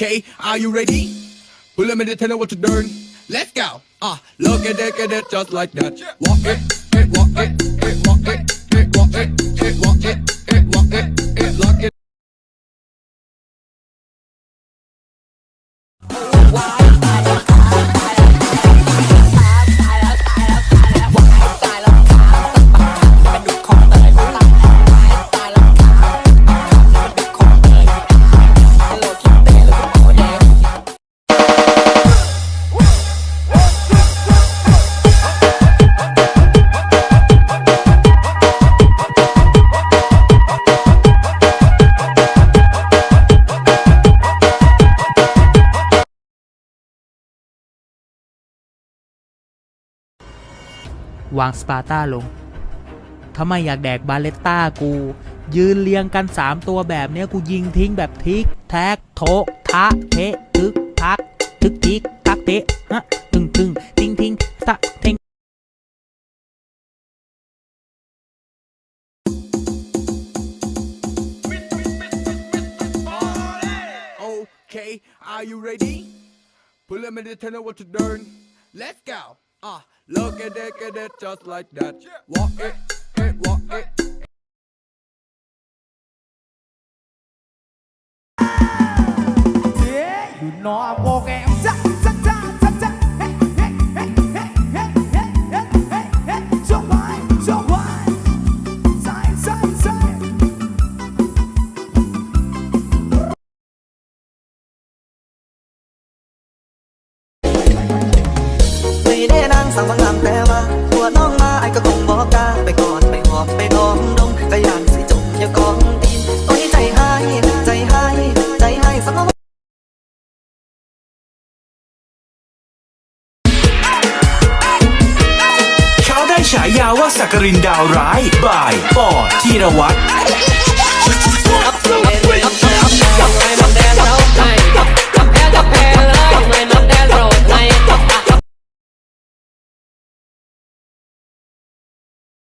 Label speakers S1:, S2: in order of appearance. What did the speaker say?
S1: Okay, are you ready? Well, let me tell you what to do. Let's go. Ah, look at it, get it just like that. Walk it, it, walk it, walk it, walk it, it, walk it,
S2: วางสปาร์ตาลงถ้าไมอยากแดกบาเลตต้ากู ยืนเรียงกัน 3 ตัวแบบเนี้ยกูยิงทิ้งแบบทิก แท็ก โทะทะเทะทึกทัก ทึกทิก ทักเทะฮะตึงตึงทิ้งทิ้งตะเทง
S1: Okay, are you ready? Well, let me tell you what to do. Let's go. Ah, Look at it, get it just like that. Walk it, it, walk it.
S3: Yeah, you know I'm. สั่
S4: งบางลำแต่ว่าตัวน้องมาไอ้ก็คงบอกกาไปก่อนไปหอบไปดองดงก็ยานสิจมอย่ากองตีนโอ้ใจหายใจหายใจหายสมอง
S5: เขาได้ฉายาว่าสักกรินดาวร้ายบ่ายปอธีรวัตร